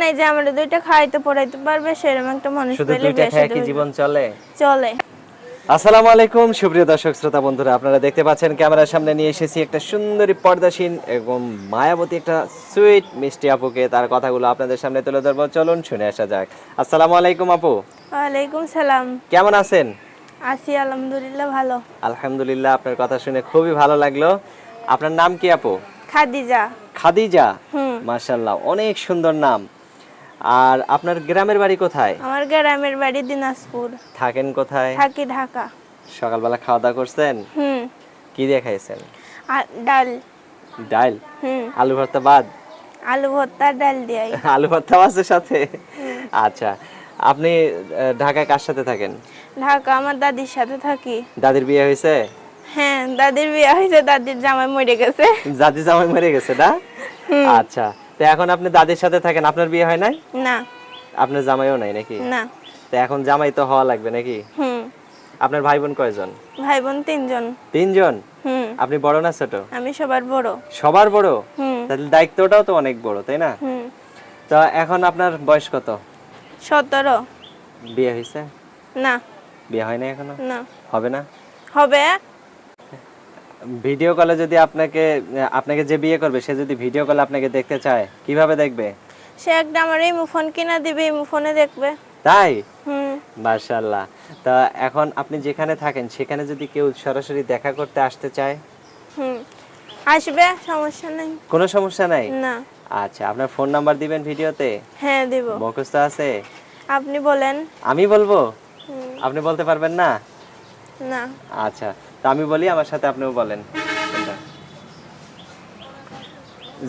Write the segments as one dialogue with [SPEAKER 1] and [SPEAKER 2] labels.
[SPEAKER 1] নাই যে আমরা দুইটা খাইতে পড়াইতে পারবে সেরকম একটা মানুষ
[SPEAKER 2] শুধু দুইটা খেয়ে কি জীবন চলে?
[SPEAKER 1] চলে।
[SPEAKER 2] আসসালামু আলাইকুম সুপ্রিয় দর্শক শ্রোতা বন্ধুরা আপনারা দেখতে পাচ্ছেন ক্যামেরার সামনে নিয়ে এসেছি একটা সুন্দরী পর্দাসীন এবং মায়াবতী একটা সুইট মিষ্টি আপুকে। তার কথাগুলো আপনাদের সামনে তুলে ধরবো। চলুন শুনে আসা যাক। আসসালামু আলাইকুম আপু।
[SPEAKER 1] ওয়ালাইকুম সালাম।
[SPEAKER 2] কেমন আছেন?
[SPEAKER 1] আছি আলহামদুলিল্লাহ ভালো।
[SPEAKER 2] আলহামদুলিল্লাহ আপনার কথা শুনে খুবই ভালো লাগল। আপনার নাম কি আপু?
[SPEAKER 1] খাদিজা।
[SPEAKER 2] খাদিজা?
[SPEAKER 1] হুম।
[SPEAKER 2] মাশাল্লাহ অনেক সুন্দর নাম। আর আপনার গ্রামের বাড়ি কোথায়?
[SPEAKER 1] আমার গ্রামের বাড়ি দিনাজপুর।
[SPEAKER 2] থাকেন কোথায়?
[SPEAKER 1] থাকি ঢাকা।
[SPEAKER 2] সকালবেলা খাওয়া দাওয়া করছেন?
[SPEAKER 1] হুম।
[SPEAKER 2] কি দিয়ে খাইছেন?
[SPEAKER 1] আর ডাল।
[SPEAKER 2] ডাল?
[SPEAKER 1] হুম।
[SPEAKER 2] আলু ভর্তা বাদ?
[SPEAKER 1] আলু ভর্তা ডাল দিয়ে
[SPEAKER 2] আলু ভর্তা আছে সাথে? আচ্ছা। আপনি ঢাকায় কার সাথে থাকেন?
[SPEAKER 1] ঢাকা আমার দাদির সাথে থাকি।
[SPEAKER 2] দাদির বিয়ে হয়েছে?
[SPEAKER 1] হ্যাঁ দাদির বিয়ে হয়েছে দাদির জামাই মরে গেছে।
[SPEAKER 2] দাদি জামাই মরে গেছে না? আচ্ছা। তো এখন আপনি দাদির সাথে থাকেন আপনার বিয়ে হয় নাই?
[SPEAKER 1] না।
[SPEAKER 2] আপনার জামাইও নাই নাকি?
[SPEAKER 1] না।
[SPEAKER 2] তো এখন জামাই তো হওয়া লাগবে নাকি?
[SPEAKER 1] হুম।
[SPEAKER 2] আপনার ভাই বোন কয়জন?
[SPEAKER 1] ভাই বোন তিনজন।
[SPEAKER 2] তিনজন?
[SPEAKER 1] হুম।
[SPEAKER 2] আপনি বড় না ছোট?
[SPEAKER 1] আমি সবার বড়।
[SPEAKER 2] সবার বড়?
[SPEAKER 1] হুম।
[SPEAKER 2] তাহলে দায়িত্বটাও তো অনেক বড় তাই না?
[SPEAKER 1] হুম।
[SPEAKER 2] তো এখন আপনার বয়স কত?
[SPEAKER 1] সতেরো।
[SPEAKER 2] বিয়ে হয়েছে?
[SPEAKER 1] না।
[SPEAKER 2] বিয়ে হয় না এখনও?
[SPEAKER 1] না।
[SPEAKER 2] হবে না?
[SPEAKER 1] হবে।
[SPEAKER 2] ভিডিও কলে যদি আপনাকে আপনাকে যে বিয়ে করবে সে যদি ভিডিও কলে আপনাকে দেখতে চায় কীভাবে দেখবে?
[SPEAKER 1] সে একটা আমার এই ফোন কিনা দিবে এই ফোনে দেখবে।
[SPEAKER 2] তাই?
[SPEAKER 1] হুম।
[SPEAKER 2] মার্শাল্লাহ তা এখন আপনি যেখানে থাকেন সেখানে যদি কেউ সরাসরি দেখা করতে আসতে চায়?
[SPEAKER 1] হুম। আসবে সমস্যা নেই।
[SPEAKER 2] কোনো সমস্যা নাই?
[SPEAKER 1] না।
[SPEAKER 2] আচ্ছা আপনার ফোন নাম্বার দিবেন ভিডিওতে?
[SPEAKER 1] হ্যাঁ দিব।
[SPEAKER 2] মুখস্থ আছে?
[SPEAKER 1] আপনি বলেন।
[SPEAKER 2] আমি বলব? আপনি বলতে পারবেন না?
[SPEAKER 1] না।
[SPEAKER 2] আচ্ছা। তো আমি বলি আমার সাথে আপনিও বলেন।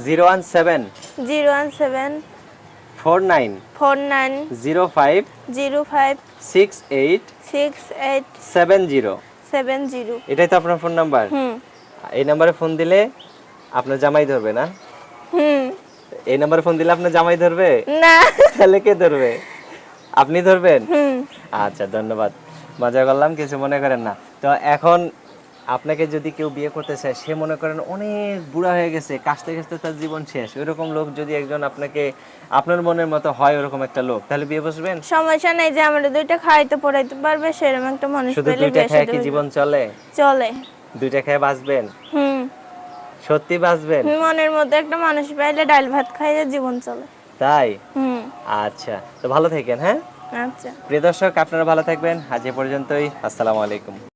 [SPEAKER 2] Zero one seven
[SPEAKER 1] zero one seven
[SPEAKER 2] four nine
[SPEAKER 1] four nine
[SPEAKER 2] zero five
[SPEAKER 1] zero five
[SPEAKER 2] six eight
[SPEAKER 1] six eight
[SPEAKER 2] seven zero.
[SPEAKER 1] Seven zero.
[SPEAKER 2] এটাই তো আপনার ফোন নাম্বার?
[SPEAKER 1] হুম।
[SPEAKER 2] এই নাম্বারে ফোন দিলে আপনার জামাই ধরবে না?
[SPEAKER 1] হুম।
[SPEAKER 2] এই নাম্বারে ফোন দিলে আপনার জামাই ধরবে?
[SPEAKER 1] না।
[SPEAKER 2] তাহলে কে ধরবে? আপনি ধরবেন? আচ্ছা ধন্যবাদ। মজা করলাম কিছু মনে করেন না। তো এখন আপনাকে যদি কেউ বিয়ে করতে চায় সে মনে করেন অনেক বুড়া হয়ে গেছে কাশতে কাশতে তার জীবন শেষ। ওইরকম লোক যদি একজন আপনাকে আপনার মনের মতো হয় ওরকম একটা লোক তাহলে বিয়ে বসবেন?
[SPEAKER 1] সমস্যা নাই যে আমরা দুইটা খাইতে পড়াইতে পারবে সেরকম একটা মানুষ
[SPEAKER 2] শুধু
[SPEAKER 1] পেলে
[SPEAKER 2] দুইটা
[SPEAKER 1] বিয়ে
[SPEAKER 2] খেয়ে কি জীবন চলে?
[SPEAKER 1] চলে।
[SPEAKER 2] দুইটা খেয়ে বাঁচবেন?
[SPEAKER 1] হুম।
[SPEAKER 2] সত্যি বাঁচবেন?
[SPEAKER 1] মনের মধ্যে একটা মানুষ পাইলে ডাল ভাত খাইলে জীবন চলে।
[SPEAKER 2] তাই?
[SPEAKER 1] হুম।
[SPEAKER 2] আচ্ছা তো ভালো থাকেন হ্যাঁ?
[SPEAKER 1] আচ্ছা।
[SPEAKER 2] প্রিয় দর্শক আপনারা ভালো থাকবেন। আজ এ পর্যন্তই আসসালামু আলাইকুম।